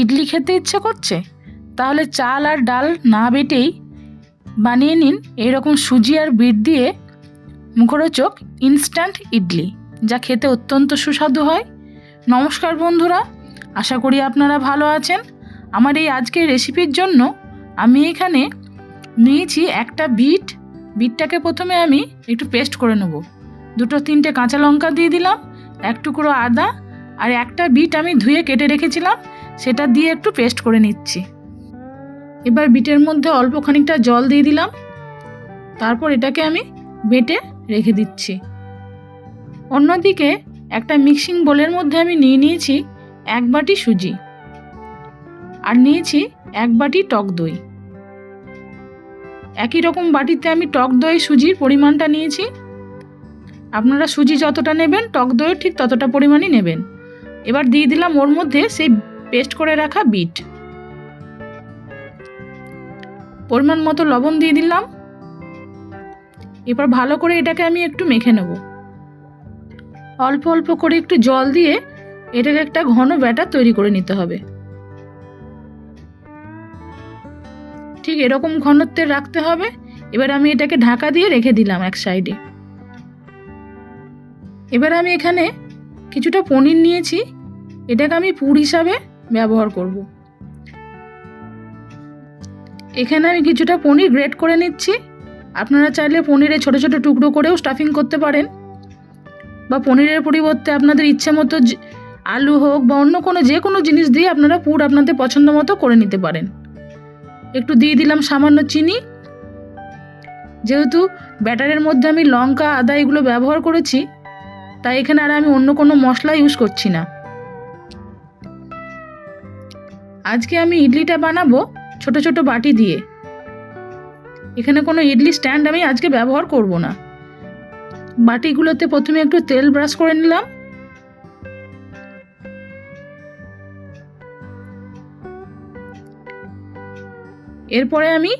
ইডলি খেতে ইচ্ছে করছে? তাহলে চাল আর ডাল না বেটেই বানিয়ে নিন এরকম সুজি আর বিট দিয়ে মুখরোচক ইনস্ট্যান্ট ইডলি, যা খেতে অত্যন্ত সুস্বাদু হয়। নমস্কার বন্ধুরা, আশা করি আপনারা ভালো আছেন। আমার এই আজকের রেসিপির জন্য আমি এখানে নিয়েছি একটা বিট। বিটটাকে প্রথমে আমি একটু পেস্ট করে নেব। দুটো তিনটে কাঁচা লঙ্কা দিয়ে দিলাম, এক টুকরো আদা আর একটা বিট আমি ধুয়ে কেটে রেখেছিলাম, সেটা দিয়ে একটু পেস্ট করে নিচ্ছি। এবার বিটের মধ্যে অল্প খানিকটা জল দিয়ে দিলাম, তারপর এটাকে আমি বেটে রেখে দিচ্ছি। অন্যদিকে একটা মিক্সিং বোলের মধ্যে আমি নিয়ে নিয়েছি এক বাটি সুজি আর নিয়েছি এক বাটি টক দই। একই রকম বাটিতে আমি টক দই, সুজির পরিমাণটা নিয়েছি আপনারা সুজি যতটা নেবেন, টক দইয়ের ঠিক ততটা পরিমাণই নেবেন। এবার দিয়ে দিলাম ওর মধ্যে সেই পেস্ট করে রাখা বিট। পরিমাণ মতো লবণ দিয়ে দিলাম। এবার ভালো করে এটাকে আমি একটু মেখে নেব। অল্প অল্প করে একটু জল দিয়ে এটাকে একটা ঘন ব্যাটার তৈরি করে নিতে হবে। ঠিক এরকম ঘনত্বের রাখতে হবে। এবার আমি এটাকে ঢাকা দিয়ে রেখে দিলাম এক সাইডে। এবার আমি এখানে কিছুটা পনির নিয়েছি। এটাকে আমি পুর হিসাবে ব্যবহার করব। এখানে আমি কিছুটা পনির গ্রেট করে নিচ্ছি। আপনারা চাইলে পনিরে ছোট ছোট টুকরো করেও স্টাফিং করতে পারেন। বা পনিরের পরিবর্তে আপনাদের ইচ্ছে মতো আলু হোক বা অন্য কোনো যে কোনো জিনিস দিয়ে আপনারা পুর আপনাদের পছন্দ মতো করে নিতে পারেন। একটু দিয়ে দিলাম সামান্য চিনি। যেহেতু ব্যাটারের মধ্যে আমি লঙ্কা, আদা এগুলো ব্যবহার করেছি তাই এখানে আর আমি অন্য কোনো মশলা ইউজ করছি না। আজকে আমি ইডলিটা বানাবো ছোট ছোট বাটি দিয়ে। এখানে কোনো ইডলি স্ট্যান্ড আমি আজকে ব্যবহার করব না। বাটিগুলোতে প্রথমে একটু তেল ব্রাশ করে নিলাম। এরপরে আমি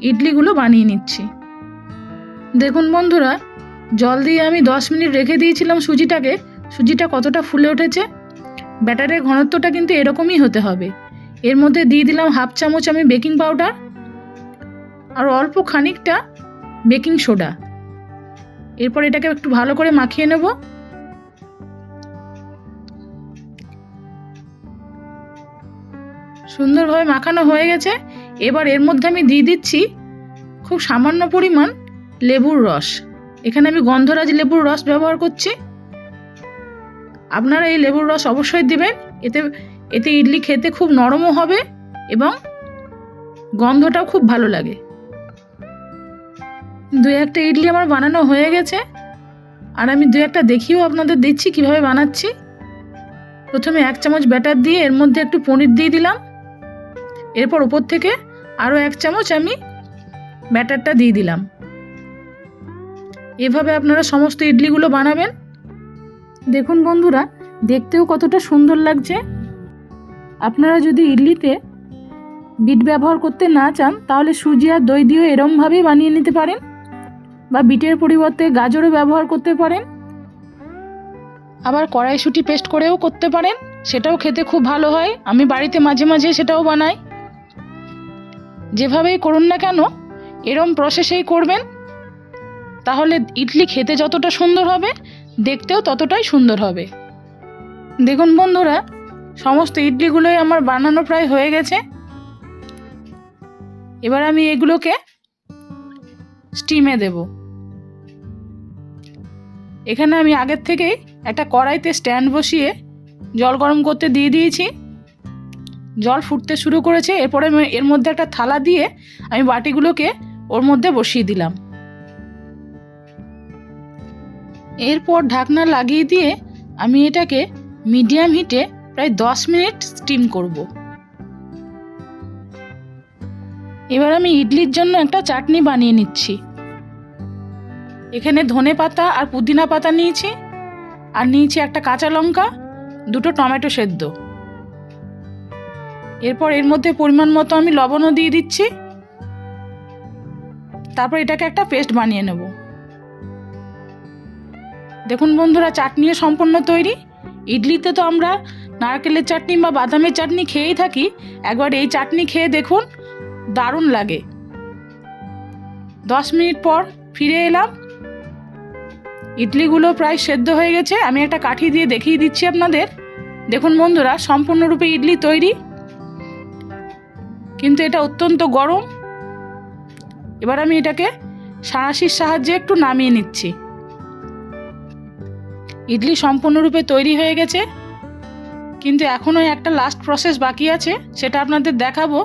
ইডলিগুলো বানিয়ে নিচ্ছি। দেখুন বন্ধুরা জল দিয়ে আমি দশ মিনিট রেখে দিয়েছিলাম সুজিটাকে। সুজিটা কতটা ফুলে উঠেছে? ব্যাটারের ঘনত্বটা কিন্তু এরকমই হতে হবে। এর মধ্যে দিয়ে দিলাম হাফ চামচ আমি বেকিং পাউডার আর অল্প খানিকটা বেকিং সোডা। এরপর এটাকে একটু ভালো করে মাখিয়ে নেব। সুন্দরভাবে মাখানো হয়ে গেছে। এবার এর মধ্যে আমি দিয়ে দিচ্ছি খুব সামান্য পরিমাণ লেবুর রস। এখানে আমি গন্ধরাজ লেবুর রস ব্যবহার করছি। আপনারা এই লেবুর রস অবশ্যই দেবেন। এতে এতে ইডলি খেতে খুব নরমও হবে এবং গন্ধটাও খুব ভালো লাগে। দু একটা ইডলি আমার বানানো হয়ে গেছে। আর আমি দু একটা দেখিয়েও আপনাদের দিচ্ছি, কীভাবে বানাচ্ছি। প্রথমে এক চামচ ব্যাটার দিয়ে এর মধ্যে একটু পনির দিয়ে দিলাম। এরপর ওপর থেকে আরও এক চামচ আমি ব্যাটারটা দিয়ে দিলাম। এভাবে আপনারা সমস্ত ইডলিগুলো বানাবেন? দেখুন বন্ধুরা, দেখতেও কতটা সুন্দর লাগছে। আপনারা যদি ইডলিতে বিট ব্যবহার করতে না চান, তাহলে সুজি আর দই দিয়েও এরমভাবেই বানিয়ে নিতে পারেন। বা বিটের পরিবর্তে গাজরও ব্যবহার করতে পারেন। আবার কড়াইশুঁটি পেস্ট করেও করতে পারেন। সেটাও খেতে খুব ভালো হয়। আমি বাড়িতে মাঝে মাঝে সেটাও বানাই। যেভাবেই করুন না কেন, এরম প্রসেসেই করবেন। তাহলে ইডলি খেতে যতটা সুন্দর হবে, দেখতেও ততটাই সুন্দর হবে। দেখুন বন্ধুরা, সমস্ত ইডলিগুলোই আমার বানানো প্রায় হয়ে গেছে। এবার আমি এগুলোকে স্টিমে দেব। এখানে আমি আগের থেকেই একটা কড়াইতে স্ট্যান্ড বসিয়ে জল গরম করতে দিয়ে দিয়েছি। জল ফুটতে শুরু করেছে, এরপরে এর মধ্যে একটা থালা দিয়ে আমি বাটিগুলোকে ওর মধ্যে বসিয়ে দিলাম। এরপর ঢাকনা লাগিয়ে দিয়ে আমি এটাকে মিডিয়াম হিটে প্রায় দশ মিনিট স্টিম করব। এবার আমি ইডলির জন্য একটা চাটনি বানিয়ে নিচ্ছি। এখানে ধনে পাতা আর পুদিনা পাতা নিয়েছি আর নিয়েছি একটা কাঁচা লঙ্কা, দুটো টমেটো সেদ্ধ। এরপর এর মধ্যে পরিমাণ মতো আমি লবণও দিয়ে দিচ্ছি। তারপর এটাকে একটা পেস্ট বানিয়ে নেব। দেখুন বন্ধুরা চাটনিও সম্পূর্ণ তৈরি। ইডলিতে তো আমরা নারকেলের চাটনি বা বাদামের চাটনি খেয়েই থাকি। একবার এই চাটনি খেয়ে দেখুন, দারুণ লাগে। দশ মিনিট পর ফিরে এলাম। ইডলিগুলো প্রায় সেদ্ধ হয়ে গেছে। আমি একটা কাঠি দিয়ে দেখিয়ে দিচ্ছি আপনাদের। দেখুন বন্ধুরা, সম্পূর্ণরূপে ইডলি তৈরি। কিন্তু এটা অত্যন্ত গরম। এবার আমি এটাকে সাঁড়াশির সাহায্যে একটু নামিয়ে নিচ্ছি। ইডলি সম্পূর্ণরূপে তৈরি হয়ে গেছে। কিন্তু এখনও একটা লাস্ট প্রসেস বাকি আছে, সেটা আপনাদের দেখাবো।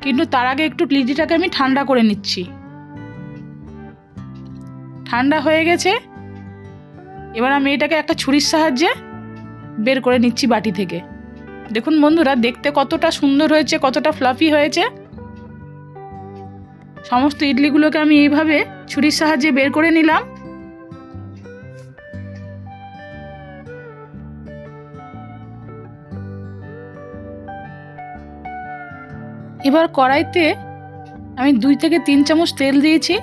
কিন্তু তার আগে একটু লিটিটাকে আমি ঠান্ডা করে নিচ্ছি। ঠান্ডা হয়ে গেছে। এবার আমি এটাকে একটা ছুরির সাহায্যে বের করে নিচ্ছি বাটি থেকে। দেখুন বন্ধুরা, দেখতে কতটা সুন্দর হয়েছে, কতটা ফ্লাফি হয়েছে। সমস্ত ইডলিগুলোকে আমি এইভাবে ছুরির সাহায্যে বের করে নিলাম। এবার কড়াইতে আমি দুই থেকে তিন চামচ তেল দিয়েছি।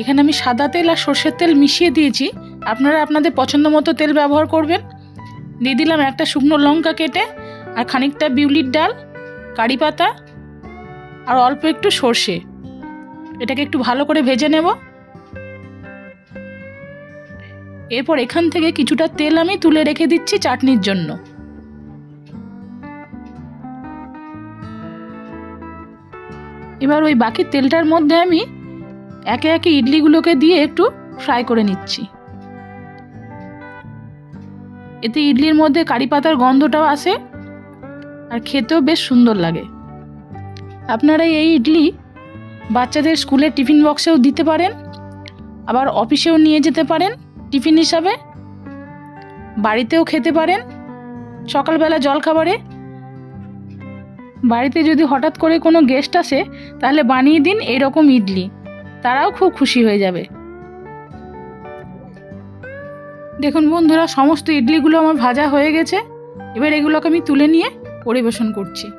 এখানে আমি সাদা তেল আর সর্ষের তেল মিশিয়ে দিয়েছি। আপনারা আপনাদের পছন্দ মতো তেল ব্যবহার করবেন। দিয়ে দিলাম একটা শুকনো লঙ্কা কেটে আর খানিকটা বিউলির ডাল, কারি পাতা আর অল্প একটু সর্ষে। এটাকে একটু ভালো করে ভেজে নেব। এরপর এখান থেকে কিছুটা তেল আমি তুলে রেখে দিচ্ছি চাটনির জন্য। এবার ওই বাকি তেলটার মধ্যে আমি একে একে ইডলিগুলোকে দিয়ে একটু ফ্রাই করে নিচ্ছি। এতে ইডলির মধ্যে কারি পাতার গন্ধটাও আসে আর খেতেও বেশ সুন্দর লাগে। আপনারা এই ইডলি বাচ্চাদের স্কুলের টিফিন বক্সেও দিতে পারেন, আবার অফিসেও নিয়ে যেতে পারেন টিফিন হিসাবে, বাড়িতেও খেতে পারেন, সকালবেলা জলখাবারে বাড়িতে যদি হঠাৎ করে কোনো গেস্ট আসে, তাহলে বানিয়ে দিন এইরকম ইডলি। তারাও খুব খুশি হয়ে যাবে। দেখুন বন্ধুরা, সমস্ত ইডলিগুলো আমার ভাজা হয়ে গেছে। এবার এগুলোকে আমি তুলে নিয়ে পরিবেশন করছি।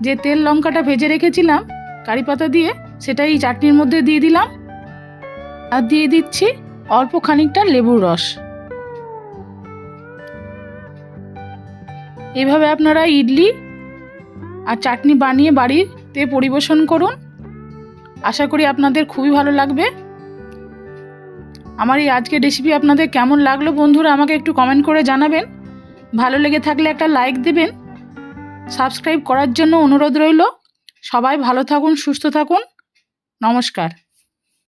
যে তেল লঙ্কাটা ভেজে রেখেছিলাম, কারি পাতা দিয়ে, সেটা এই চাটনির মধ্যে দিয়ে দিলাম। আর দিয়ে দিচ্ছি অল্প খানিকটা লেবুর রস। এইভাবে আপনারা ইডলি আর চাটনি বানিয়ে বাড়িতে পরিবেশন করুন। আশা করি আপনাদের খুবই ভালো লাগবে। আমার এই আজকের রেসিপি আপনাদের কেমন লাগল বন্ধুরা আমাকে একটু কমেন্ট করে জানাবেন। ভালো লেগে থাকলে একটা লাইক দেবেন। সাবস্ক্রাইব করার জন্য অনুরোধ রইল। সবাই ভালো থাকুন, সুস্থ থাকুন। নমস্কার।